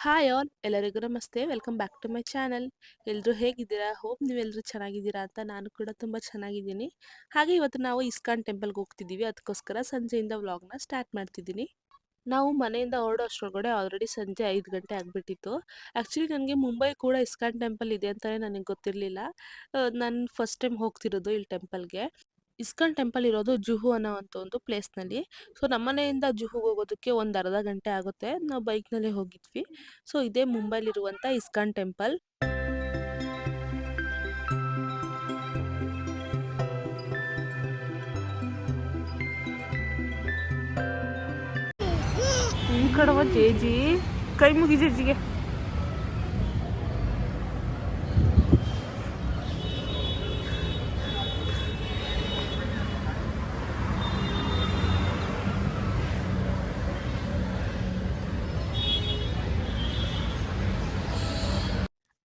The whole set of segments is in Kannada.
ಹಾಯ್ ಆಲ್ ಎಲ್ಲರಿಗೂ ನಮಸ್ತೆ. Welcome back to my channel ಎಲ್ಲರೂ ಹೇಗಿದ್ದೀರಾ? ಹೋಪ್ ನೀವೆಲ್ಲರೂ ಚೆನ್ನಾಗಿದ್ದೀರಾ ಅಂತ ನಾನು ಕೂಡ ತುಂಬ ಚೆನ್ನಾಗಿದ್ದೀನಿ. ಹಾಗೆ ಇವತ್ತು ನಾವು ಇಸ್ಕಾನ್ ಟೆಂಪಲ್ಗೆ ಹೋಗ್ತಿದ್ದೀವಿ. ಅದಕ್ಕೋಸ್ಕರ ಸಂಜೆಯಿಂದ ವ್ಲಾಗ್ನ ಸ್ಟಾರ್ಟ್ ಮಾಡ್ತಿದ್ದೀನಿ. ನಾವು ಮನೆಯಿಂದ ಹೊರಡೋ ಅಷ್ಟರೊಳಗಡೆ ಆಲ್ರೆಡಿ ಸಂಜೆ ಐದು ಗಂಟೆ ಆಗಿಬಿಟ್ಟಿತ್ತು. ಆ್ಯಕ್ಚುಲಿ ನನಗೆ ಮುಂಬೈ ಕೂಡ ಇಸ್ಕಾನ್ ಟೆಂಪಲ್ ಇದೆ ಅಂತಲೇ ನನಗೆ ಗೊತ್ತಿರಲಿಲ್ಲ. ನಾನು ಫಸ್ಟ್ ಟೈಮ್ ಹೋಗ್ತಿರೋದು ಇಲ್ಲಿ ಟೆಂಪಲ್ಗೆ ಇಸ್ಕಾನ್ ಟೆಂಪಲ್ ಇರೋದು ಜುಹು ಅನ್ನೋ ಅಂತ ಒಂದು ಪ್ಲೇಸ್ನಲ್ಲಿ. ಸೊ ನಮ್ಮನೆಯಿಂದ ಜುಹುಗೆ ಹೋಗೋದಕ್ಕೆ ಒಂದು ಅರ್ಧ ಗಂಟೆ ಆಗುತ್ತೆ. ನಾವು ಬೈಕ್ನಲ್ಲೇ ಹೋಗಿದ್ವಿ. ಸೊ, ಇದೇ ಮುಂಬೈಲಿರುವಂಥ ಇಸ್ಕಾನ್ ಟೆಂಪಲ್. ಈ ಕಡೆ ಜೇಜಿ ಕೈ ಮುಗಿ ಜೇಜಿಗೆ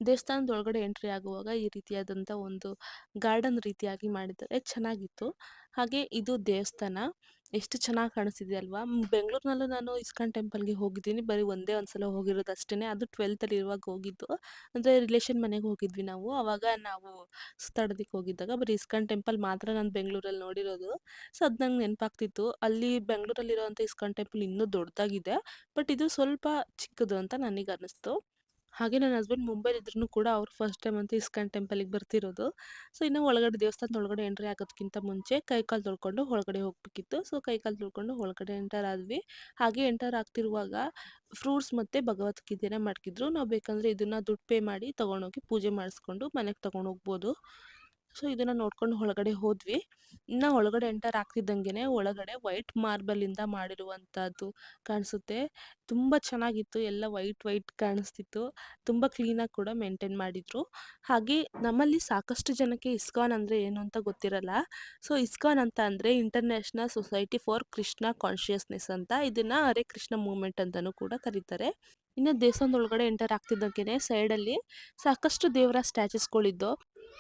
ದೇವಸ್ಥಾನದ ಒಳಗಡೆ ಎಂಟ್ರಿ ಆಗುವಾಗ ಈ ರೀತಿಯಾದಂಥ ಒಂದು ಗಾರ್ಡನ್ ರೀತಿಯಾಗಿ ಮಾಡಿದ್ದಾರೆ. ಚೆನ್ನಾಗಿತ್ತು. ಹಾಗೆ ಇದು ದೇವಸ್ಥಾನ. ಎಷ್ಟು ಚೆನ್ನಾಗಿ ಕಾಣಿಸ್ತಿದೆ ಅಲ್ವಾ? ಬೆಂಗಳೂರಿನಲ್ಲೂ ನಾನು ಇಸ್ಕಾನ್ ಟೆಂಪಲ್ಗೆ ಹೋಗಿದ್ದೀನಿ. ಬರೀ ಒಂದೇ ಒಂದ್ಸಲ ಹೋಗಿರೋದು ಅಷ್ಟೇ ಅದು ಟ್ವೆಲ್ತಲ್ಲಿ ಇರುವಾಗ ಹೋಗಿದ್ದು. ಅಂದರೆ ರಿಲೇಷನ್ ಮನೆಗೆ ಹೋಗಿದ್ವಿ ನಾವು. ಆವಾಗ ನಾವು ಸುತ್ತಾಡೋದಕ್ಕೆ ಹೋಗಿದ್ದಾಗ ಬರೀ ಇಸ್ಕಾನ್ ಟೆಂಪಲ್ ಮಾತ್ರ ನಾನು ಬೆಂಗಳೂರಲ್ಲಿ ನೋಡಿರೋದು. ಸೊ, ಅದು ನಂಗೆ ನೆನಪಾಗ್ತಿತ್ತು. ಅಲ್ಲಿ ಬೆಂಗಳೂರಲ್ಲಿರೋವಂಥ ಇಸ್ಕಾನ್ ಟೆಂಪಲ್ ಇನ್ನೂ ದೊಡ್ಡದಾಗಿದೆ ಬಟ್ ಇದು ಸ್ವಲ್ಪ ಚಿಕ್ಕದು ಅಂತ ನನಗೆ ಅನ್ನಿಸ್ತು ಹಾಗೆ ನನ್ನ ಹಸ್ಬೆಂಡ್ ಮುಂಬೈಲಿದ್ರೂ ಕೂಡ ಅವ್ರು ಫಸ್ಟ್ ಟೈಮ್ ಅಂತ ಇಸ್ಕಾನ್ ಟೆಂಪಲಿಗೆ ಬರ್ತಿರೋದು. ಸೊ, ಇನ್ನು ಒಳಗಡೆ ದೇವಸ್ಥಾನದ ಒಳಗಡೆ ಎಂಟ್ರಿ ಆಗೋದಕ್ಕಿಂತ ಮುಂಚೆ ಕೈಕಾಲು ತೊಳ್ಕೊಂಡು ಒಳಗಡೆ ಹೋಗಬೇಕಿತ್ತು. ಸೊ ಕೈಕಾಲು ತೊಳ್ಕೊಂಡು ಒಳಗಡೆ ಎಂಟರ್ ಆದ್ವಿ. ಹಾಗೆ ಎಂಟರ್ ಆಗ್ತಿರುವಾಗ ಫ್ರೂಟ್ಸ್ ಮತ್ತು ಭಗವದ್ಗೀತೆನ ಮಾಡ್ತಿದ್ರು. ನಾವು ಬೇಕಂದರೆ ಇದನ್ನು ದುಡ್ಡು ಪೇ ಮಾಡಿ ತೊಗೊಂಡೋಗಿ ಪೂಜೆ ಮಾಡಿಸ್ಕೊಂಡು ಮನೆಗೆ ತೊಗೊಂಡು ಹೋಗ್ಬೋದು ಸೊ, ಇದನ್ನು ನೋಡ್ಕೊಂಡು ಒಳಗಡೆ ಹೋದ್ವಿ. ಇನ್ನು ಒಳಗಡೆ ಎಂಟರ್ ಆಗ್ತಿದ್ದಂಗೆ ಒಳಗಡೆ ವೈಟ್ ಮಾರ್ಬಲಿಂದ ಮಾಡಿರುವಂಥದ್ದು ಕಾಣಿಸುತ್ತೆ. ತುಂಬ ಚೆನ್ನಾಗಿತ್ತು. ಎಲ್ಲ ವೈಟ್ ವೈಟ್ ಕಾಣಿಸ್ತಿತ್ತು. ತುಂಬ ಕ್ಲೀನಾಗಿ ಕೂಡ ಮೇಂಟೈನ್ ಮಾಡಿದರು. ಹಾಗೆ ನಮ್ಮಲ್ಲಿ ಸಾಕಷ್ಟು ಜನಕ್ಕೆ ಇಸ್ಕಾನ್ ಅಂದರೆ ಏನು ಅಂತ ಗೊತ್ತಿರಲ್ಲ. ಸೊ, ಇಸ್ಕಾನ್ ಅಂತ ಅಂದರೆ international society for Krishna consciousness ಅಂತ. ಇದನ್ನು ಅರೆ ಕೃಷ್ಣ ಮೂವ್ಮೆಂಟ್ ಅಂತಲೂ ಕೂಡ ಕರೀತಾರೆ. ಇನ್ನು ದೇವಸ್ಥಾನದೊಳಗಡೆ ಎಂಟರ್ ಆಗ್ತಿದ್ದಂಗೆ ಸೈಡಲ್ಲಿ ಸಾಕಷ್ಟು ದೇವರ ಸ್ಟ್ಯಾಚುಸ್ಗಳಿದ್ದು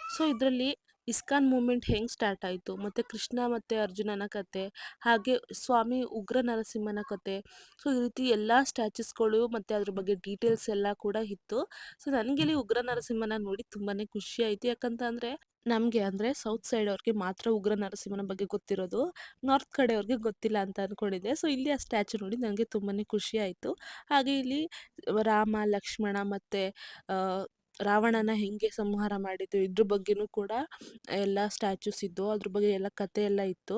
ಸೊ, ಇದರಲ್ಲಿ ಇಸ್ಕಾನ್ ಮೂಮೆಂಟ್ ಹೆಂಗೆ ಸ್ಟಾರ್ಟ್ ಆಯಿತು? ಮತ್ತು ಕೃಷ್ಣ ಮತ್ತು ಅರ್ಜುನನ ಕತೆ, ಹಾಗೆ ಸ್ವಾಮಿ ಉಗ್ರ ನರಸಿಂಹನ ಕತೆ. ಸೊ, ಈ ರೀತಿ ಎಲ್ಲ ಸ್ಟ್ಯಾಚುಸ್ಗಳು ಮತ್ತು ಅದ್ರ ಬಗ್ಗೆ ಡೀಟೇಲ್ಸ್ ಎಲ್ಲ ಕೂಡ ಇತ್ತು. ಸೊ ಇಲ್ಲಿ ಉಗ್ರ ನರಸಿಂಹನ ನೋಡಿ ತುಂಬಾ ಖುಷಿ ಆಯಿತು. ಯಾಕಂತಂದರೆ, ನಮಗೆ ಅಂದರೆ ಸೌತ್ ಸೈಡ್ ಅವ್ರಿಗೆ ಮಾತ್ರ ಉಗ್ರ ನರಸಿಂಹನ ಬಗ್ಗೆ ಗೊತ್ತಿರೋದು. ನಾರ್ತ್ ಕಡೆಯವ್ರಿಗೆ ಗೊತ್ತಿಲ್ಲ ಅಂತ ಅಂದ್ಕೊಂಡಿದ್ದೆ ಸೊ, ಇಲ್ಲಿ ಆ ಸ್ಟ್ಯಾಚು ನೋಡಿ ನನಗೆ ತುಂಬಾ ಖುಷಿ ಆಯಿತು. ಹಾಗೆ ಇಲ್ಲಿ ರಾಮ, ಲಕ್ಷ್ಮಣ ಮತ್ತು ರಾವಣನ ಹೆಂಗೆ ಸಂಹಾರ ಮಾಡಿದ್ದು, ಇದ್ರ ಬಗ್ಗೆನೂ ಕೂಡ ಎಲ್ಲ ಸ್ಟ್ಯಾಚ್ಯೂಸ್ ಇದ್ದು, ಅದ್ರ ಬಗ್ಗೆ ಎಲ್ಲ ಕತೆ ಎಲ್ಲ ಇತ್ತು.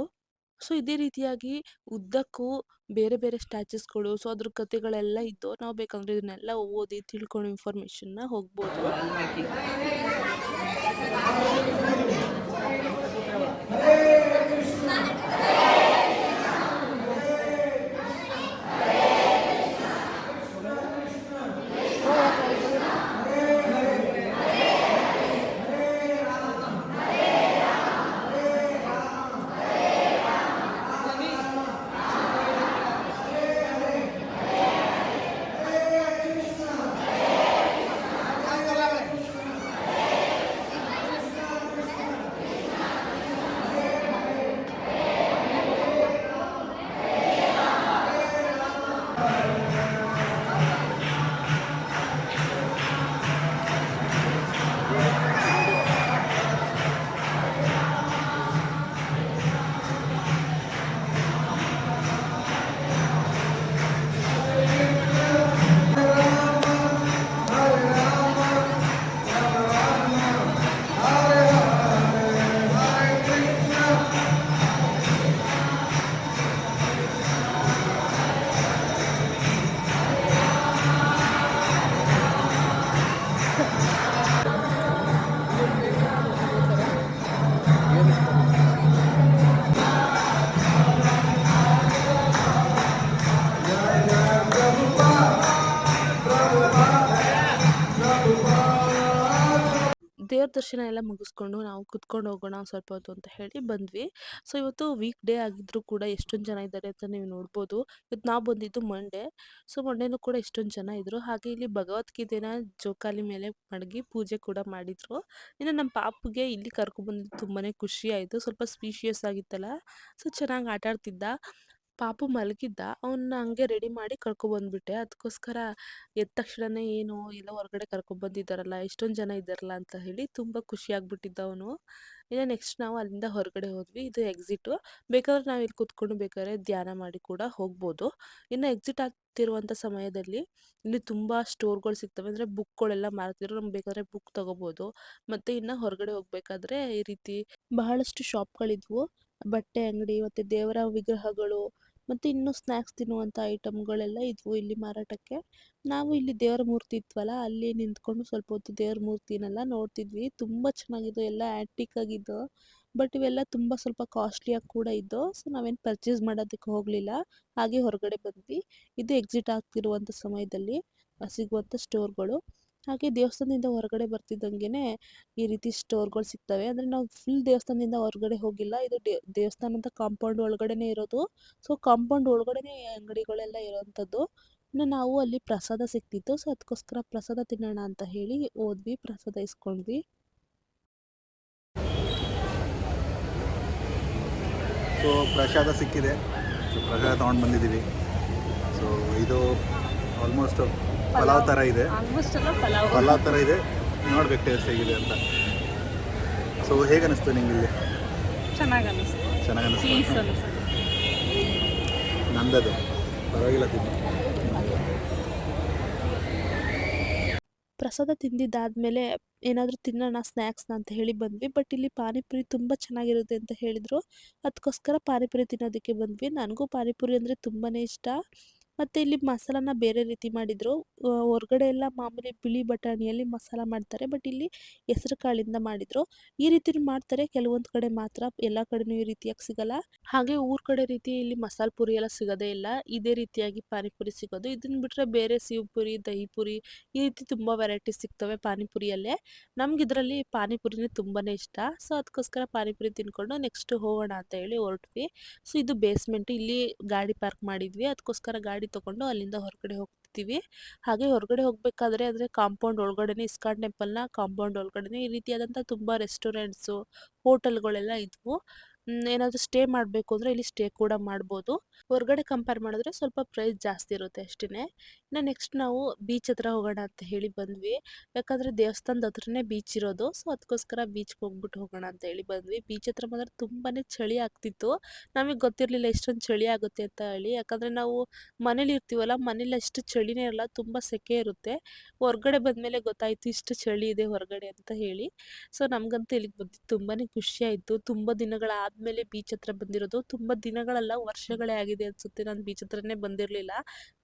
ಸೊ ಇದೇ ರೀತಿಯಾಗಿ ಉದ್ದಕ್ಕೂ ಬೇರೆ ಬೇರೆ ಸ್ಟ್ಯಾಚ್ಯೂಸ್ಗಳು ಸೊ ಅದ್ರ ಕತೆಗಳೆಲ್ಲ ಇದ್ದು, ನಾವು ಬೇಕಂದ್ರೆ ಇದನ್ನೆಲ್ಲ ಓದಿ ತಿಳ್ಕೊಂಡು ಇನ್ಫಾರ್ಮೇಷನ್ನ ಹೋಗ್ಬೋದು. ದರ್ಶನ ಎಲ್ಲ ಮುಗಿಸ್ಕೊಂಡು ನಾವು ಕುತ್ಕೊಂಡು ಹೋಗೋಣ ಸ್ವಲ್ಪ ಹೊತ್ತು ಅಂತ ಹೇಳಿ ಬಂದ್ವಿ. ಸೊ ಇವತ್ತು ವೀಕ್ ಡೇ ಆಗಿದ್ರು ಕೂಡ ಎಷ್ಟೊಂದು ಜನ ಇದ್ದಾರೆ ಅಂತ ನೀವು ನೋಡ್ಬೋದು. ಇವತ್ತು ನಾವು ಬಂದಿದ್ದು ಮಂಡೇ ಸೊ ಮಂಡೇನೂ ಕೂಡ ಎಷ್ಟೊಂದು ಜನ ಇದ್ದರು ಹಾಗೆ ಇಲ್ಲಿ ಭಗವದ್ಗೀತೆನ ಜೋಕಾಲಿ ಮೇಲೆ ಮಡಗಿ ಪೂಜೆ ಕೂಡ ಮಾಡಿದರು. ಇನ್ನು ನಮ್ಮ ಪಾಪುಗೆ ಇಲ್ಲಿ ಕರ್ಕೊಬಂದಿದ್ದು ತುಂಬಾ ಖುಷಿ ಆಯಿತು. ಸ್ವಲ್ಪ ಸ್ಪೀಷಿಯಸ್ ಆಗಿತ್ತಲ್ಲ. ಸೊ ಚೆನ್ನಾಗಿ ಆಟ ಆಡ್ತಿದ್ದ ಪಾಪು ಮಲಗಿದ್ದ ಅವನ್ನ ಹಂಗೆ ರೆಡಿ ಮಾಡಿ ಕರ್ಕೊಬಂದ್ಬಿಟ್ಟೆ ಅದಕ್ಕೋಸ್ಕರ ಎದ್ದ ತಕ್ಷಣನೇ ಏನು ಎಲ್ಲ ಹೊರಗಡೆ ಕರ್ಕೊಬಂದಿದ್ದಾರಲ್ಲ ಎಷ್ಟೊಂದು ಜನ ಇದ್ದಾರಲ್ಲ ಅಂತ ಹೇಳಿ ತುಂಬ ಖುಷಿ ಆಗ್ಬಿಟ್ಟಿದ್ದ ಅವನು. ಇನ್ನು ನೆಕ್ಸ್ಟ್ ನಾವು ಅಲ್ಲಿಂದ ಹೊರಗಡೆ ಹೋದ್ವಿ, ಇದು ಎಕ್ಸಿಟು ಬೇಕಾದ್ರೆ ನಾವು ಇಲ್ಲಿ ಕೂತ್ಕೊಂಡು ಬೇಕಾದ್ರೆ ಧ್ಯಾನ ಮಾಡಿ ಕೂಡ ಹೋಗ್ಬೋದು. ಇನ್ನು ಎಕ್ಸಿಟ್ ಆಗ್ತಿರುವಂಥ ಸಮಯದಲ್ಲಿ ಇಲ್ಲಿ ತುಂಬ ಸ್ಟೋರ್ಗಳು ಸಿಗ್ತವೆ, ಅಂದರೆ ಬುಕ್ಗಳೆಲ್ಲ ಮಾರ್ತಿದ್ರು, ನಮ್ಗೆ ಬೇಕಾದ್ರೆ ಬುಕ್ ತಗೋಬೋದು. ಮತ್ತು ಇನ್ನು ಹೊರಗಡೆ ಹೋಗಬೇಕಾದ್ರೆ ಈ ರೀತಿ ಬಹಳಷ್ಟು ಶಾಪ್ಗಳಿದ್ವು ಬಟ್ಟೆ ಅಂಗಡಿ, ಮತ್ತು ದೇವರ ವಿಗ್ರಹಗಳು ಮತ್ತು ಇನ್ನು ಸ್ನ್ಯಾಕ್ಸ್ ತಿನ್ನುವಂಥ ಐಟಮ್ಗಳೆಲ್ಲ ಇದ್ವು ಇಲ್ಲಿ ಮಾರಾಟಕ್ಕೆ. ನಾವು ಇಲ್ಲಿ ದೇವರ ಮೂರ್ತಿ ಇತ್ವಲ್ಲ ಅಲ್ಲಿ ನಿಂತ್ಕೊಂಡು ಸ್ವಲ್ಪ ಹೊತ್ತು ದೇವ್ರ ಮೂರ್ತಿನೆಲ್ಲ ನೋಡ್ತಿದ್ವಿ. ತುಂಬ ಚೆನ್ನಾಗಿದ್ದು ಎಲ್ಲ ಆ್ಯಂಟಿಕ್ ಆಗಿದ್ದು ಬಟ್ ಇವೆಲ್ಲ ತುಂಬ ಸ್ವಲ್ಪ ಕಾಸ್ಟ್ಲಿಯಾಗಿ ಕೂಡ ಇದ್ದು ಸೊ ನಾವೇನು ಪರ್ಚೇಸ್ ಮಾಡೋದಕ್ಕೆ ಹೋಗಲಿಲ್ಲ. ಹಾಗೆ ಹೊರಗಡೆ ಬಂದ್ವಿ. ಇದು ಎಕ್ಸಿಟ್ ಆಗ್ತಿರುವಂಥ ಸಮಯದಲ್ಲಿ, ಸಿಗುವಂಥ ಸ್ಟೋರ್ಗಳು ಹಾಗೆ ದೇವಸ್ಥಾನದಿಂದ ಹೊರಗಡೆ ಬರ್ತಿದ್ದಂಗೆ ಈ ರೀತಿ ಸ್ಟೋರ್ಗಳು ಸಿಗ್ತವೆ. ಅಂದರೆ ನಾವು ಫುಲ್ ದೇವಸ್ಥಾನದಿಂದ ಹೊರಗಡೆ ಹೋಗಿಲ್ಲ. ಇದು ದೇವಸ್ಥಾನದ ಕಾಂಪೌಂಡ್ ಒಳಗಡೆನೇ ಇರೋದು. ಸೊ ಕಾಂಪೌಂಡ್ ಒಳಗಡೆನೇ ಅಂಗಡಿಗಳೆಲ್ಲ ಇರೋವಂಥದ್ದು ಇನ್ನು ನಾವು ಅಲ್ಲಿ ಪ್ರಸಾದ ಸಿಕ್ತಿತ್ತು ಸೊ ಅದಕ್ಕೋಸ್ಕರ ಪ್ರಸಾದ ತಿನ್ನೋಣ ಅಂತ ಹೇಳಿ ಹೋದ್ವಿ. ಪ್ರಸಾದ ಇಸ್ಕೊಂಡ್ವಿ. ಸೊ ಪ್ರಸಾದ ಸಿಕ್ಕಿದೆ. ಸೊ ಪ್ರಸಾದ ತೊಗೊಂಡು ಬಂದಿದ್ದೀವಿ. ಸೊ ಇದು ಆಲ್ಮೋಸ್ಟ್ ಪಲಾವ್ ಥರ ಇದೆ. ಆಲ್ಮೋಸ್ಟ್ ಎಲ್ಲ ಪಲಾವ್. ಪಲಾವ್ ಥರ ಇದೆ. ನೋಡ್ಬೇಕು ಟೇಸ್ಟ್ ಹೇಗಿದೆ ಅಂತ. ಸೊ ಹೇಗೆ ಅನಿಸ್ತು ನಿಂಗೆ ಇಲ್ಲಿ? ಚೆನ್ನಾಗಿ ಅನಿಸ್ತು ಚೆನ್ನಾಗಿ ಅನಿಸ್ತು ನಂದದು. ಪರವಾಗಿಲ್ಲ ತಿನ್ನು. ಪ್ರಸಾದ ತಿಂದಿದ್ದಾದ್ಮೇಲೆ ಏನಾದರೂ ತಿನ್ನೋಣ ಸ್ನ್ಯಾಕ್ಸ್ನ ಅಂತ ಹೇಳಿ ಬಂದ್ವಿ. ಬಟ್ ಇಲ್ಲಿ ಪಾನಿಪುರಿ ತುಂಬ ಚೆನ್ನಾಗಿರುತ್ತೆ ಅಂತ ಹೇಳಿದರು. ಅದಕ್ಕೋಸ್ಕರ ಪಾನಿಪುರಿ ತಿನ್ನೋದಕ್ಕೆ ಬಂದ್ವಿ. ನನಗೂ ಪಾನಿಪುರಿ ಅಂದರೆ ತುಂಬಾ ಇಷ್ಟ. ಮತ್ತು ಇಲ್ಲಿ ಮಸಾಲನ ಬೇರೆ ರೀತಿ ಮಾಡಿದರು. ಹೊರಗಡೆ ಎಲ್ಲ ಮಾಮೂಲಿ ಬಿಳಿ ಬಟಾಣಿಯಲ್ಲಿ ಮಸಾಲ ಮಾಡ್ತಾರೆ. ಬಟ್ ಇಲ್ಲಿ ಹೆಸರು ಕಾಳಿಂದ ಮಾಡಿದರು. ಈ ರೀತಿ ಮಾಡ್ತಾರೆ. ಕೆಲವೊಂದು ಕಡೆ ಮಾತ್ರ ಎಲ್ಲ ಕಡೆನೂ ಈ ರೀತಿಯಾಗಿ ಸಿಗಲ್ಲ. ಹಾಗೆ ಊರ್ ಕಡೆ ರೀತಿ ಇಲ್ಲಿ ಮಸಾಲ ಪುರಿ ಎಲ್ಲ ಸಿಗೋದೇ ಇಲ್ಲ. ಇದೇ ರೀತಿಯಾಗಿ ಪಾನಿಪುರಿ ಸಿಗೋದು. ಇದನ್ನ ಬಿಟ್ರೆ ಬೇರೆ ಸಿವ್ ಪುರಿ, ದಹಿ ಪುರಿ ಈ ರೀತಿ ತುಂಬ ವೆರೈಟಿ ಸಿಗ್ತವೆ ಪಾನಿಪುರಿಯಲ್ಲೇ. ನಮ್ಗೆ ಇದರಲ್ಲಿ ಪಾನಿಪುರಿನೇ ತುಂಬಾ ಇಷ್ಟ. ಸೊ ಅದಕ್ಕೋಸ್ಕರ ಪಾನಿಪುರಿ ತಿನ್ಕೊಂಡು ನೆಕ್ಸ್ಟ್ ಹೋಗೋಣ ಅಂತ ಹೇಳಿ ಹೊರಟ್ವಿ. ಸೊ, ಇದು ಬೇಸ್ಮೆಂಟ್ ಇಲ್ಲಿ ಗಾಡಿ ಪಾರ್ಕ್ ಮಾಡಿದ್ವಿ. ಅದಕ್ಕೋಸ್ಕರ ಗಾಡಿ ತಗೊಂಡು ಅಲ್ಲಿಂದ ಹೊರಗಡೆ ಹೋಗ್ತಿದ್ದೀವಿ ಹಾಗೆ ಹೊರಗಡೆ ಹೋಗಬೇಕಾದ್ರೆ ಅಂದರೆ ಕಾಂಪೌಂಡ್ ಒಳಗಡೆನೆ ಇಸ್ಕಾನ್ ಟೆಂಪಲ್ನ ಕಾಂಪೌಂಡ್ ಒಳಗಡೆನೆ ಈ ರೀತಿಯಾದಂಥ ತುಂಬ ರೆಸ್ಟೋರೆಂಟ್ಸು ಹೋಟೆಲ್ಗಳೆಲ್ಲ ಇದ್ವು. ಏನಾದರೂ ಸ್ಟೇ ಮಾಡಬೇಕು ಅಂದರೆ ಇಲ್ಲಿ ಸ್ಟೇ ಕೂಡ ಮಾಡ್ಬೋದು. ಹೊರಗಡೆ ಕಂಪೇರ್ ಮಾಡಿದ್ರೆ ಸ್ವಲ್ಪ ಪ್ರೈಸ್ ಜಾಸ್ತಿ ಇರುತ್ತೆ ಅಷ್ಟೇ ಇನ್ನು ನೆಕ್ಸ್ಟ್ ನಾವು ಬೀಚ್ ಹತ್ರ ಹೋಗೋಣ ಅಂತ ಹೇಳಿ ಬಂದ್ವಿ. ಯಾಕಂದರೆ ದೇವಸ್ಥಾನದ ಹತ್ರನೇ ಬೀಚ್ ಇರೋದು. ಸೊ ಅದಕ್ಕೋಸ್ಕರ ಬೀಚ್ಗೆ ಹೋಗ್ಬಿಟ್ಟು ಹೋಗೋಣ ಅಂತ ಹೇಳಿ ಬಂದ್ವಿ. ಬೀಚ್ ಹತ್ರ ಮಾತ್ರ ತುಂಬಾ ಚಳಿ ಆಗ್ತಿತ್ತು. ನಮಗೆ ಗೊತ್ತಿರಲಿಲ್ಲ ಎಷ್ಟೊಂದು ಚಳಿ ಆಗುತ್ತೆ ಅಂತ ಹೇಳಿ. ಯಾಕಂದರೆ ನಾವು ಮನೇಲಿ ಇರ್ತೀವಲ್ಲ, ಮನೇಲಿ ಅಷ್ಟು ಚಳಿನೇ ಇರಲ್ಲ, ತುಂಬ ಸೆಕೆ ಇರುತ್ತೆ. ಹೊರಗಡೆ ಬಂದಮೇಲೆ ಗೊತ್ತಾಯಿತು ಇಷ್ಟು ಚಳಿ ಇದೆ ಹೊರಗಡೆ ಅಂತ ಹೇಳಿ. ಸೊ ನಮಗಂತೂ ಇಲ್ಲಿಗೆ ಬಂದು ತುಂಬಾ ಖುಷಿ ತುಂಬ ತುಂಬ ದಿನಗಳಾದಮೇಲೆ ಬೀಚ್ ಹತ್ರ ಬಂದಿರೋದು. ತುಂಬಾ ದಿನಗಳಲ್ಲ ವರ್ಷಗಳೇ ಆಗಿದೆ ಅನ್ಸುತ್ತೆ. ನಾನು ಬೀಚ್ ಹತ್ರನೇ ಬಂದಿರಲಿಲ್ಲ.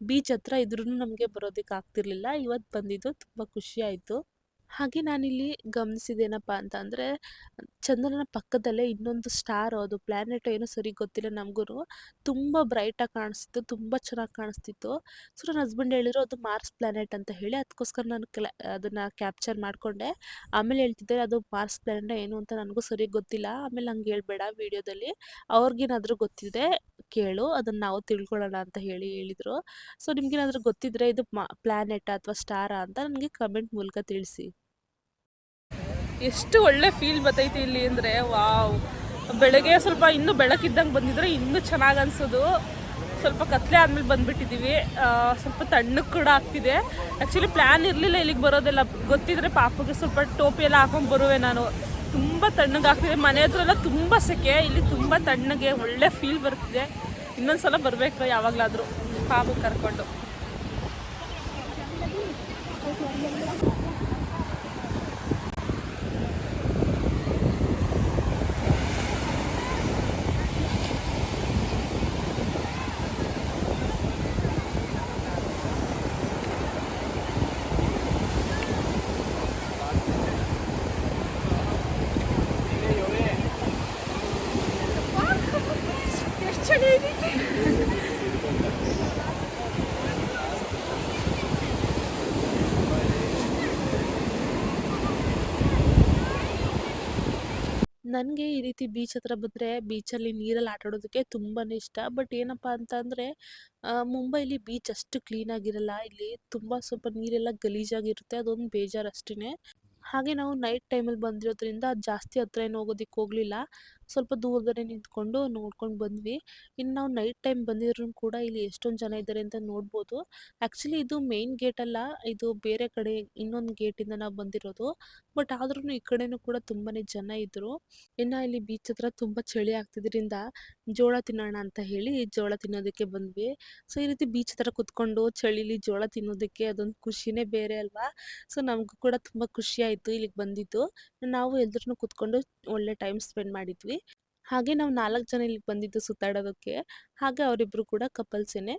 ಬೀಚ್ ಹತ್ರ ಇದ್ರೂ ನಮಗೆ ಬರೋದಕ್ಕೆ ಆಗ್ತಿರ್ಲಿಲ್ಲ. ಇವತ್ತು ಬಂದಿದ್ದು ತುಂಬ ಖುಷಿ ಆಯಿತು. ಹಾಗೆ ನಾನಿಲ್ಲಿ ಗಮನಿಸಿದೇನಪ್ಪ ಅಂತ ಅಂದರೆ, ಚಂದ್ರನ ಪಕ್ಕದಲ್ಲೇ ಇನ್ನೊಂದು ಸ್ಟಾರ್ ಅದು ಪ್ಲ್ಯಾನೆಟ್ ಏನೋ ಸರಿ ಗೊತ್ತಿಲ್ಲ ನಮಗೂ ತುಂಬ ಬ್ರೈಟಾಗಿ ಕಾಣಿಸ್ತಿತ್ತು, ತುಂಬ ಚೆನ್ನಾಗಿ ಕಾಣಿಸ್ತಿತ್ತು. ಸೊ ನನ್ನ ಹಸ್ಬೆಂಡ್ ಹೇಳಿದ್ರು ಅದು ಮಾರ್ಸ್ ಪ್ಲ್ಯಾನೆಟ್ ಅಂತ ಹೇಳಿ ಅದಕ್ಕೋಸ್ಕರ ನಾನು ಕ್ಲಾ, ಅದನ್ನು ಕ್ಯಾಪ್ಚರ್ ಮಾಡಿಕೊಂಡೆ. ಆಮೇಲೆ ಹೇಳ್ತಿದ್ದಾರೆ ಅದು ಮಾರ್ಸ್ ಪ್ಲ್ಯಾನೆಟ್ ಏನು ಅಂತ ನನಗೂ ಸರಿ ಗೊತ್ತಿಲ್ಲ. ಆಮೇಲೆ ಹಂಗೆ ಹೇಳ್ಬೇಡ ವಿಡಿಯೋದಲ್ಲಿ. ಅವ್ರಿಗೇನಾದರೂ ಗೊತ್ತಿದೆ ಕೇಳು ಅದನ್ನು ನಾವು ತಿಳ್ಕೊಳ್ಳೋಣ ಅಂತ ಹೇಳಿ ಹೇಳಿದರು. ಸೊ ನಿಮಗೇನಾದರೂ ಗೊತ್ತಿದ್ರೆ ಇದು ಮಾ ಪ್ಲ್ಯಾನೆಟ್ ಅಥವಾ ಸ್ಟಾರಾ ಅಂತ ನನಗೆ ಕಮೆಂಟ್ ಮೂಲಕ ತಿಳಿಸಿ. ಎಷ್ಟು ಒಳ್ಳೆ ಫೀಲ್ ಬರ್ತೈತಿ ಇಲ್ಲಿ ಅಂದರೆ, ವಾವ್. ಬೆಳಗ್ಗೆ ಸ್ವಲ್ಪ ಇನ್ನೂ ಬೆಳಕಿದ್ದಂಗೆ ಬಂದಿದ್ರೆ ಇನ್ನೂ ಚೆನ್ನಾಗಿ ಅನ್ಸೋದು. ಸ್ವಲ್ಪ ಕತ್ಲೆ ಆದ್ಮೇಲೆ ಬಂದುಬಿಟ್ಟಿದ್ದೀವಿ ಸ್ವಲ್ಪ ತಣ್ಣಗೆ ಕೂಡ ಆಗ್ತಿದೆ. ಆ್ಯಕ್ಚುಲಿ ಪ್ಲ್ಯಾನ್ ಇರಲಿಲ್ಲ ಇಲ್ಲಿಗೆ ಬರೋದೆಲ್ಲ. ಗೊತ್ತಿದ್ರೆ ಪಾಪಗೆ ಸ್ವಲ್ಪ ಟೋಪಿ ಎಲ್ಲ ಹಾಕೊಂಡು ಬರುವೆ ನಾನು. ತುಂಬ ತಣ್ಣಗೆ ಆಗ್ತಿದೆ. ಮನೆ ಹತ್ರ ಎಲ್ಲ ತುಂಬ ಸೆಕೆ. ಇಲ್ಲಿ ತುಂಬ ತಣ್ಣಗೆ, ಒಳ್ಳೆ ಫೀಲ್ ಬರ್ತಿದೆ. ಇನ್ನೊಂದು ಸಲ ಬರಬೇಕು ಯಾವಾಗಲಾದರೂ. ಪಾಪಗೆ ಕರ್ಕೊಂಡು ಎಷ್ಟು ಚೆನ್ನಾಗಿದೆ ನನಗೆ ಈ ರೀತಿ ಬೀಚ್ ಹತ್ರ ಬಂದರೆ ಬೀಚಲ್ಲಿ ನೀರಲ್ಲಿ ಆಟ ಆಡೋದಕ್ಕೆ ತುಂಬಾ ಇಷ್ಟ. ಬಟ್ ಏನಪ್ಪ ಅಂತ ಅಂದರೆ ಮುಂಬೈಲಿ ಬೀಚ್ ಅಷ್ಟು ಕ್ಲೀನಾಗಿರಲ್ಲ ಇಲ್ಲಿ ತುಂಬ ಸ್ವಲ್ಪ ನೀರೆಲ್ಲ ಗಲೀಜಾಗಿರುತ್ತೆ. ಅದೊಂದು ಬೇಜಾರು ಅಷ್ಟೇ ಹಾಗೆ ನಾವು ನೈಟ್ ಟೈಮಲ್ಲಿ ಬಂದಿರೋದ್ರಿಂದ ಜಾಸ್ತಿ ಹತ್ರ ಏನು ಹೋಗೋದಿಕ್ಕೆ ಹೋಗಲಿಲ್ಲ. ಸ್ವಲ್ಪ ದೂರದಲ್ಲೇ ನಿಂತ್ಕೊಂಡು ನೋಡ್ಕೊಂಡು ಬಂದ್ವಿ. ಇನ್ನು ನಾವು ನೈಟ್ ಟೈಮ್ ಬಂದಿದ್ರು ಕೂಡ ಇಲ್ಲಿ ಎಷ್ಟೊಂದು ಜನ ಇದ್ದಾರೆ ಅಂತ ನೋಡ್ಬೋದು. ಆ್ಯಕ್ಚುಲಿ ಇದು ಮೇನ್ ಗೇಟ್ ಅಲ್ಲ, ಇದು ಬೇರೆ ಕಡೆ ಇನ್ನೊಂದು ಗೇಟಿಂದ ನಾವು ಬಂದಿರೋದು. ಬಟ್ ಆದ್ರೂ ಈ ಕಡೆನೂ ಕೂಡ ತುಂಬಾ ಜನ ಇದ್ದರು ಇನ್ನು ಇಲ್ಲಿ ಬೀಚ್ ಹತ್ರ ತುಂಬಾ ಚಳಿ ಆಗ್ತಿದ್ರಿಂದ ಜೋಳ ತಿನ್ನೋಣ ಅಂತ ಹೇಳಿ ಜೋಳ ತಿನ್ನೋದಕ್ಕೆ ಬಂದ್ವಿ. ಸೊ ಈ ರೀತಿ ಬೀಚ್ ಹತ್ರ ಕುತ್ಕೊಂಡು ಚಳಿಲಿ ಜೋಳ ತಿನ್ನೋದಕ್ಕೆ ಅದೊಂದು ಖುಷಿನೇ ಬೇರೆ ಅಲ್ವಾ? ಸೊ ನಮಗೂ ಕೂಡ ತುಂಬಾ ಖುಷಿ ಆಯ್ತು ಇಲ್ಲಿಗೆ ಬಂದಿದ್ದು. ನಾವು ಎಲ್ರೂ ಕುತ್ಕೊಂಡು ಒಳ್ಳೆ ಟೈಮ್ ಸ್ಪೆಂಡ್ ಮಾಡಿದ್ವಿ. ಹಾಗೆ ನಾವು ನಾಲ್ಕು ಜನ ಇಲ್ಲಿ ಬಂದಿದ್ದು ಸುತ್ತಾಡೋದಕ್ಕೆ. ಹಾಗೆ ಅವರಿಬ್ಬರು ಕೂಡ ಕಪಲ್ಸೇನೆ.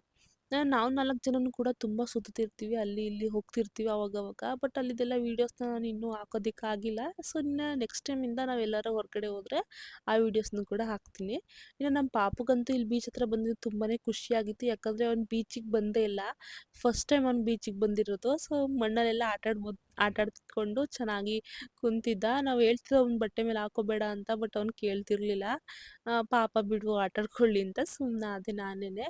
ನಾವು ನಾಲ್ಕು ಜನನು ಕೂಡ ತುಂಬ ಸುತ್ತುತ್ತಿರ್ತೀವಿ ಅಲ್ಲಿ ಇಲ್ಲಿ ಹೋಗ್ತಿರ್ತೀವಿ ಅವಾಗವಾಗ ಬಟ್ ಅಲ್ಲಿದೆಲ್ಲ ವೀಡಿಯೋಸ್ನ ನಾನು ಇನ್ನೂ ಹಾಕೋದಕ್ಕಾಗಿಲ್ಲ ಸೊ, ಇನ್ನು ನೆಕ್ಸ್ಟ್ ಟೈಮಿಂದ ನಾವೆಲ್ಲರೂ ಹೊರಗಡೆ ಹೋದರೆ ಆ ವೀಡಿಯೋಸ್ನು ಕೂಡ ಹಾಕ್ತೀನಿ. ಇನ್ನು ನಮ್ಮ ಪಾಪಗಂತೂ ಇಲ್ಲಿ ಬೀಚ್ ಹತ್ರ ಬಂದಿದ್ದು ತುಂಬಾ ಖುಷಿಯಾಗಿತ್ತು. ಯಾಕಂದರೆ ಅವ್ನು ಬೀಚಿಗೆ ಬಂದೇ ಇಲ್ಲ. ಫಸ್ಟ್ ಟೈಮ್ ಅವ್ನು ಬೀಚಿಗೆ ಬಂದಿರೋದು. ಸೊ, ಮಣ್ಣಲ್ಲೆಲ್ಲ ಆಟ ಆಡ್ಬೋದು ಆಟ ಆಡ್ಕೊಂಡು ಚೆನ್ನಾಗಿ ಕುಂತಿದ್ದ. ನಾವು ಹೇಳ್ತಿದ್ದ ಅವ್ನ ಬಟ್ಟೆ ಮೇಲೆ ಹಾಕೋಬೇಡ ಅಂತ ಬಟ್ ಅವ್ನು ಕೇಳ್ತಿರ್ಲಿಲ್ಲ. ಪಾಪ ಬಿಡು ಆಟ ಆಡ್ಕೊಳ್ಳಿ ಅಂತ ಸುಮ್ಮನೆ ಅದೇ ನಾನೇನೆ.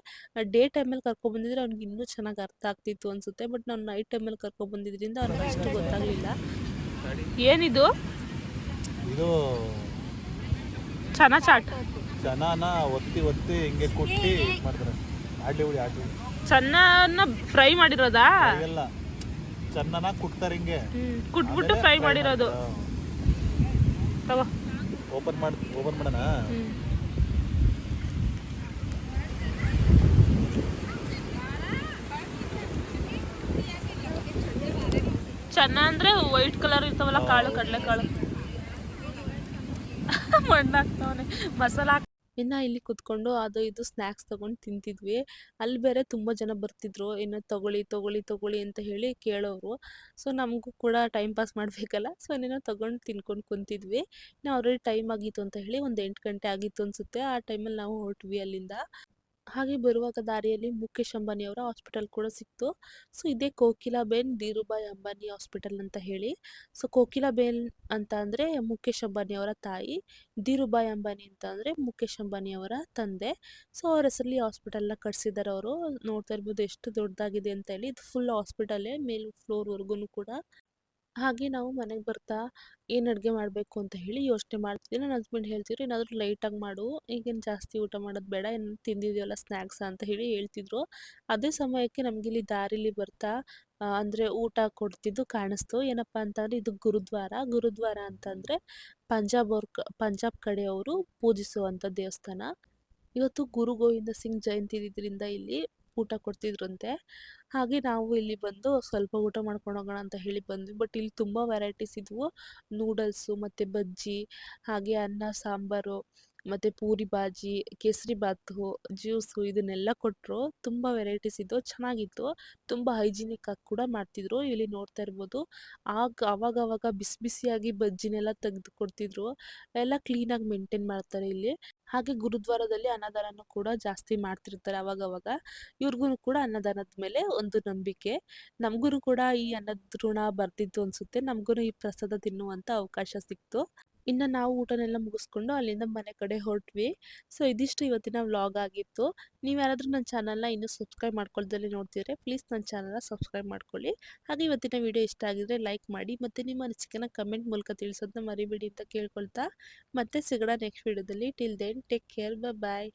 ಡೇ ಟೈಮಲ್ಲಿ ಕರ್ಕೊಬಂದಿದ್ರೆ ಅವ್ನಿಗೆ ಇನ್ನೂ ಚೆನ್ನಾಗಿ ಅರ್ಥ ಆಗ್ತಿತ್ತು ಅನಿಸುತ್ತೆ. ಬಟ್ ನಾವು ನೈಟ್ ಟೈಮಲ್ಲಿ ಕರ್ಕೊಬಂದಿದ್ರಿಂದ ಅವ್ನಿಗೆ ಅಷ್ಟು ಗೊತ್ತಾಗಲಿಲ್ಲ. ಏನಿದು? ಇದು ಚನ ಚಾಟ್. ಚನಾನ ಒತ್ತಿ ಒತ್ತಿ ಹಿಂಗೆ ಕುಟ್ಟಿ ಮಾಡ್ತಾರೆ. ಆಡ್ಲಿ ಹುಳಿ ಆಡ್ಲಿ ಫ್ರೈ ಮಾಡಿರೋದಾ? ಎಲ್ಲ ಚೆನ್ನಾನ ಕುಟ್ತಾರೆ ಹಿಂಗೆ. ಕುಟ್ಬಿಟ್ಟು ಫ್ರೈ ಮಾಡಿರೋದು. ತಗೋ. ಓಪನ್ ಮಾಡ್ ಓಪನ್ ಮಾಡೋಣ? ಚೆನ್ನ ಅಂದ್ರೆ ವೈಟ್ ಕಲರ್ ಇರ್ತಾವಲ್ಲ ಕಾಳು ಕಡಲೆಕಾಳು. ಮಣ್ಣಾಗ್ತಾವನೆ. ಮಸಾಲ ಇನ್ನು ಇಲ್ಲಿ ಕುತ್ಕೊಂಡು ಅದು ಇದು ಸ್ನ್ಯಾಕ್ಸ್ ತಗೊಂಡು ತಿಂತಿದ್ವಿ. ಅಲ್ಲಿ ಬೇರೆ ತುಂಬ ಜನ ಬರ್ತಿದ್ರು. ಇನ್ನು ತಗೊಳ್ಳಿ ತಗೊಳ್ಳಿ ತಗೊಳ್ಳಿ ಅಂತ ಹೇಳಿ ಕೇಳೋರು ಸೊ ನಮಗೂ ಕೂಡ ಟೈಮ್ ಪಾಸ್ ಮಾಡಬೇಕಲ್ಲ. ಸೊ ಇನ್ನೇನೋ ತಗೊಂಡು ತಿನ್ಕೊಂಡು ಕುಂತಿದ್ವಿ. ನಾವು ಆಲ್ರೆಡಿ ಟೈಮ್ ಆಗಿತ್ತು ಅಂತ ಹೇಳಿ ಒಂದು ಎಂಟು ಗಂಟೆ ಆಗಿತ್ತು ಅನಿಸುತ್ತೆ. ಆ ಟೈಮಲ್ಲಿ ನಾವು ಹೊರಟ್ವಿ ಅಲ್ಲಿಂದ. ಹಾಗೆ ಬರುವಾಗ ದಾರಿಯಲ್ಲಿ ಮುಖೇಶ್ ಅಂಬಾನಿಯವರ ಹಾಸ್ಪಿಟಲ್ ಕೂಡ ಸಿಕ್ತು. ಸೊ, ಇದೇ ಕೋಕಿಲಾಬೇನ್ ಧೀರುಭಾಯ್ ಅಂಬಾನಿ ಹಾಸ್ಪಿಟಲ್ ಅಂತ ಹೇಳಿ. ಸೊ ಕೋಕಿಲಾಬೇನ್ ಅಂತ ಅಂದರೆ ಮುಖೇಶ್ ಅಂಬಾನಿಯವರ ತಾಯಿ, ಧೀರುಭಾಯ್ ಅಂಬಾನಿ ಅಂತ ಅಂದರೆ ಮುಖೇಶ್ ಅಂಬಾನಿಯವರ ತಂದೆ. ಸೊ, ಅವ್ರ ಹೆಸರಲ್ಲಿ ಹಾಸ್ಪಿಟಲ್ನ ಕಟ್ಸಿದ್ದಾರೆ ಅವರು. ನೋಡ್ತಾ ಇರ್ಬೋದು ಎಷ್ಟು ದೊಡ್ಡದಾಗಿದೆ ಅಂತ ಹೇಳಿ. ಇದು ಫುಲ್ ಹಾಸ್ಪಿಟಲ್ಲೇ ಮೇಲ್ ಫ್ಲೋರ್ವರೆಗೂ ಕೂಡ. ಹಾಗೆ ನಾವು ಮನೆಗೆ ಬರ್ತಾ ಏನು ಅಡುಗೆ ಮಾಡಬೇಕು ಅಂತ ಹೇಳಿ ಯೋಚನೆ ಮಾಡ್ತಿದ್ವಿ. ನನ್ನ ಹಸ್ಬೆಂಡ್ ಹೇಳ್ತಿದ್ರು, ಏನಾದರೂ ಲೈಟಾಗಿ ಮಾಡು, ಈಗೇನು ಜಾಸ್ತಿ ಊಟ ಮಾಡೋದು ಬೇಡ, ಏನು ತಿಂದಿದೆಯಲ್ಲ ಸ್ನ್ಯಾಕ್ಸ್ ಅಂತ ಹೇಳಿ ಹೇಳ್ತಿದ್ರು. ಅದೇ ಸಮಯಕ್ಕೆ ನಮಗೆ ಇಲ್ಲಿ ದಾರಿಲಿ ಬರ್ತಾ ಅಂದರೆ ಊಟ ಕೊಡ್ತಿದ್ದು ಕಾಣಿಸ್ತು. ಏನಪ್ಪ ಅಂತಂದರೆ ಇದು ಗುರುದ್ವಾರ. ಗುರುದ್ವಾರ ಅಂತಂದರೆ ಪಂಜಾಬ್ ಅವ್ರ ಪಂಜಾಬ್ ಕಡೆಯವರು ಪೂಜಿಸುವಂಥ ದೇವಸ್ಥಾನ. ಇವತ್ತು ಗುರು ಗೋವಿಂದ ಸಿಂಗ್ ಜಯಂತಿ ಇದ್ರಿಂದ ಇಲ್ಲಿ ಊಟ ಕೊಡ್ತಿದ್ರಂತೆ. ಹಾಗೆ ನಾವು ಇಲ್ಲಿ ಬಂದು ಸ್ವಲ್ಪ ಊಟ ಮಾಡ್ಕೊಂಡು ಹೋಗೋಣ ಅಂತ ಹೇಳಿ ಬಂದ್ವಿ. ಬಟ್ ಇಲ್ಲಿ ತುಂಬ ವೆರೈಟೀಸ್ ಇದ್ವು. ನೂಡಲ್ಸು ಮತ್ತು ಬಜ್ಜಿ, ಹಾಗೆ ಅನ್ನ, ಸಾಂಬಾರು. ಮತ್ತು ಪೂರಿ ಬಾಜಿ, ಕೇಸರಿ ಬಾತು, ಜ್ಯೂಸು ಇದನ್ನೆಲ್ಲ ಕೊಟ್ಟರು ತುಂಬ ವೆರೈಟೀಸ್ ಇದ್ದವು ಚೆನ್ನಾಗಿತ್ತು. ತುಂಬ ಹೈಜಿನಿಕ್ ಆಗಿ ಕೂಡ ಮಾಡ್ತಿದ್ರು. ಇಲ್ಲಿ ನೋಡ್ತಾ ಇರ್ಬೋದು. ಆಗ ಅವಾಗ ಅವಾಗ ಬಿಸಿ ಬಿಸಿಯಾಗಿ ಬಜ್ಜಿನೆಲ್ಲ ತೆಗೆದು ಕೊಡ್ತಿದ್ರು. ಎಲ್ಲ ಕ್ಲೀನಾಗಿ ಮೇಂಟೈನ್ ಮಾಡ್ತಾರೆ ಇಲ್ಲಿ. ಹಾಗೆ ಗುರುದ್ವಾರದಲ್ಲಿ ಅನ್ನದಾನನೂ ಕೂಡ ಜಾಸ್ತಿ ಮಾಡ್ತಿರ್ತಾರೆ ಅವಾಗವಾಗ. ಇವ್ರಿಗೂ ಕೂಡ ಅನ್ನದಾನದ ಮೇಲೆ ಒಂದು ನಂಬಿಕೆ. ನಮಗೂ ಕೂಡ ಈ ಅನ್ನದ ಋಣ ಬರ್ತಿತ್ತು ಅನಿಸುತ್ತೆ. ನಮಗೂ ಈ ಪ್ರಸಾದ ತಿನ್ನುವಂಥ ಅವಕಾಶ ಸಿಕ್ತು. ಇನ್ನು ನಾವು ಊಟನೆಲ್ಲ ಮುಗಿಸ್ಕೊಂಡು ಅಲ್ಲಿಂದ ಮನೆ ಕಡೆ ಹೊರಟ್ವಿ. ಸೊ, ಇದಿಷ್ಟು ಇವತ್ತಿನ ವ್ಲಾಗ್ ಆಗಿತ್ತು. ನೀವು ಯಾರಾದರೂ ನನ್ನ ಚಾನಲ್ನ ಇನ್ನೂ ಸಬ್ಸ್ಕ್ರೈಬ್ ಮಾಡ್ಕೊಳ್ದಲ್ಲಿ ನೋಡ್ತಿದ್ರೆ ಪ್ಲೀಸ್ ನನ್ನ ಚಾನಲ್ನ ಸಬ್ಸ್ಕ್ರೈಬ್ ಮಾಡ್ಕೊಳ್ಳಿ. ಹಾಗೆ ಇವತ್ತಿನ ವಿಡಿಯೋ ಇಷ್ಟ ಆಗಿದ್ರೆ ಲೈಕ್ ಮಾಡಿ ಮತ್ತು ನಿಮ್ಮ ಅನಿಸಿಕೆನ ಕಮೆಂಟ್ ಮೂಲಕ ತಿಳಿಸೋದನ್ನ ಮರಿಬೇಡಿ ಅಂತ ಕೇಳ್ಕೊಳ್ತಾ ಮತ್ತೆ ಸಿಗೋಣ ನೆಕ್ಸ್ಟ್ ವಿಡಿಯೋದಲ್ಲಿ. Till then take care bye